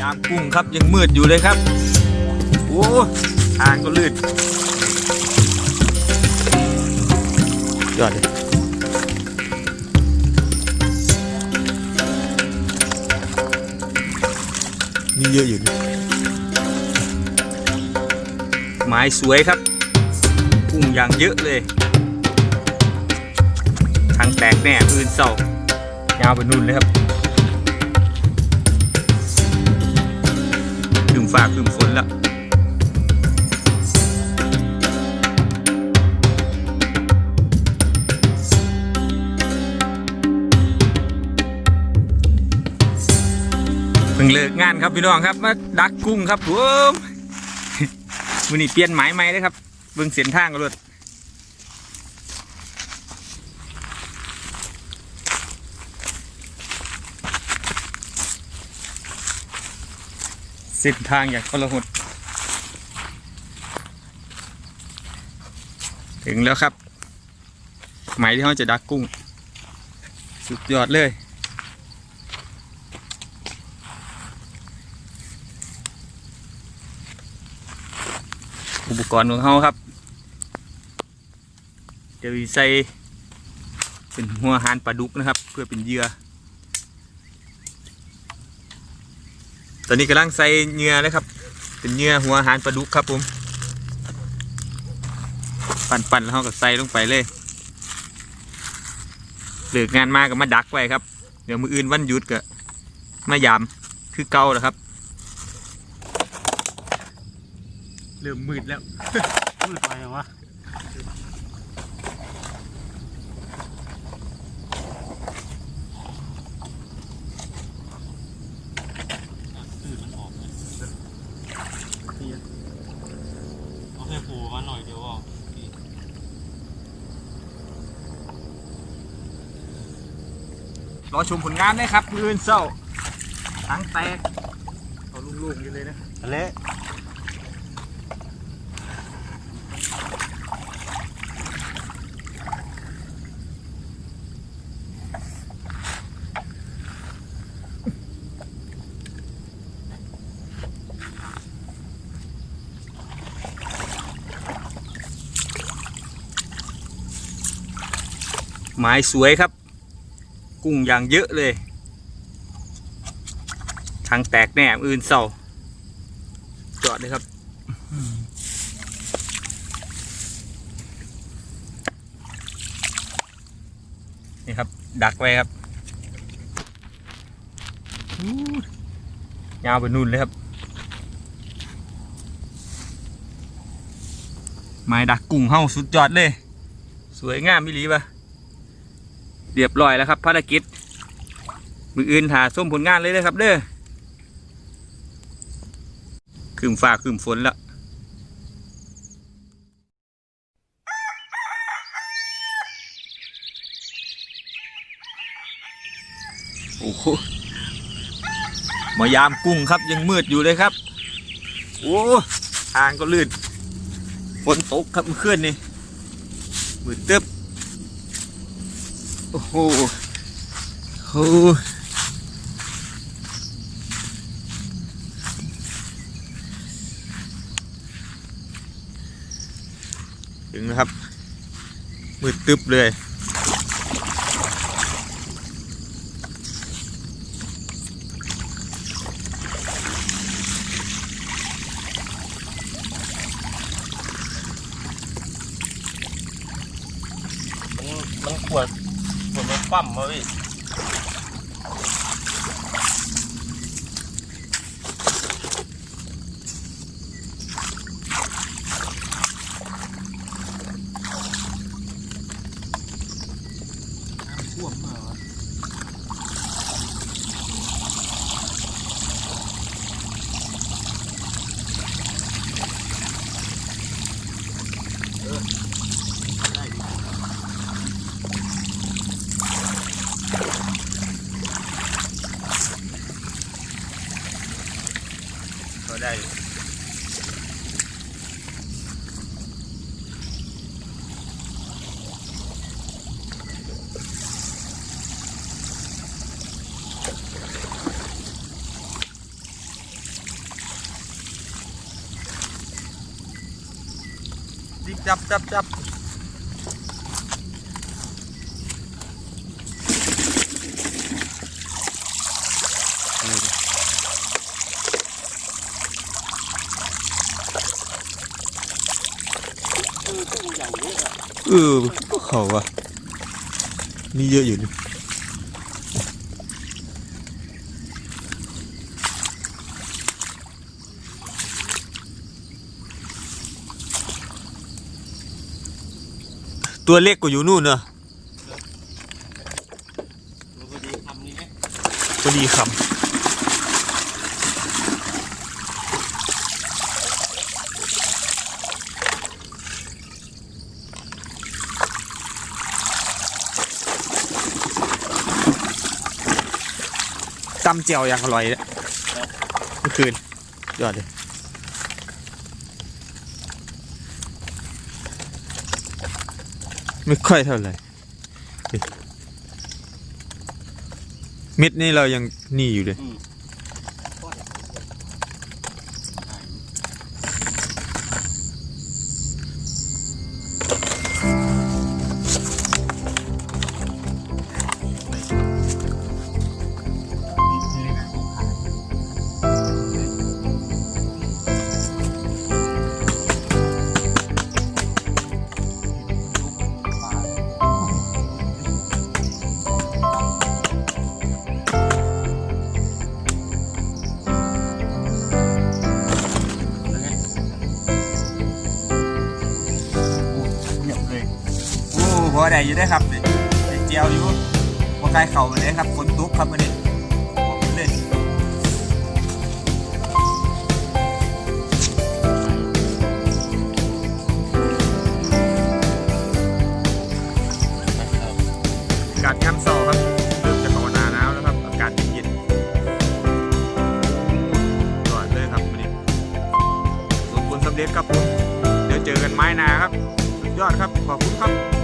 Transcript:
ยามกุ้งครับยังมืดอยู่เลยครับ โอ้ทางก็ลื่นยอดเลยมีเยอะอยู่ไม้สวยครับกุ้งอย่างเยอะเลย ทางแตกแน่อื่นเศร้ายาวไปนู่นเลยครับ ฟ้าคืมฝนแล้วเพิ่งเลิกงานครับพี่น้องครับมาดักกุ้งครับผมวันนี้เปลี่ยนหมายใหม่เลยครับเบิ่งเส้นทางกันเลย เส้นทางอย่างกลหดถึงแล้วครับ หมายที่เขาจะดักกุ้ง สุดยอดเลย อุปกรณ์ของเขาครับ เดี๋ยวใส่เป็นหัวหานปลาดุกนะครับ เพื่อเป็นเหยื่อ ตอนนี้กำลังใส่เหยื่อเลยครับ เป็นเหยื่อหัวหานปลาดุกครับผม ปั่นๆแล้วเขาก็ใส่ลงไปเลยเลิกงานมาก็มาดักไว้ครับ เดี๋ยวมืออื่นวันหยุดก็มายามคือเก่าแล้วครับ เริ่มมืดแล้ว มืดไปเหรอวะตื่นมันออกเลยเอาแค่ผู มาหน่อยเดียวอะรอชมผลงานนะครับมือเศร้าทั้งแตกเอาลูกๆอยู่เลยนะเละ หมายสวยครับ กุ้งอย่างเยอะเลยทางแตกแน่มอื่นเศร้าจอดเลยครับนี่ครับ ดักไว้ครับยาวไปนู่นเลยครับ ไม้ดักกุ้งเฮาสุดยอดเลย สวยงามมิลีปะ เรียบร้อยแล้วครับภารกิจ มืออื่นหาส้มผลงานเลยนะครับ เด้อคืมฟ้าคืมฝนแล้วโอ้โหมายามกุ้งครับยังมืดอยู่เลยครับ โอ้ทางก็ลื่นฝนตกครับเมื่อคืนนี่มืดตึ๊บ อ้โหโอ้โหถึงนะครับมืดตึ๊บเลย มันมันขวดขวดมัน ปั้มมาพี่น้ำท่วมมาวะ ก็ได้ ม จับจับจับเออเขาอะมีเยอะอยู่นี่ ตัวเล็กกว่าอยู่นู่นเนอะดูพอดีคำนี้ไหมพอดีคำตำเจียวอย่างอร่อยเลยเมื่อคืนยอดเลย ไม่ค่อยเท่าไหร่เม็ดนี่เรายังนี่อยู่เลย โอ้พอได้อยู่ได้ครับนี่ได้เจียวอยู่พอใกล้เข่ามาเลยครับฝนตกครับวันนี้บอกเลยอากาศย่ำเศร้าครับเริ่มจะเข้าหนาหนาวแล้วครับอากาศเย็นๆก่อนเลยครับวันนี้สมบูรณ์สำเร็จครับผมเดี๋ยวเจอกันไม้นาครับ สุดยอดครับ ขอบคุณครับ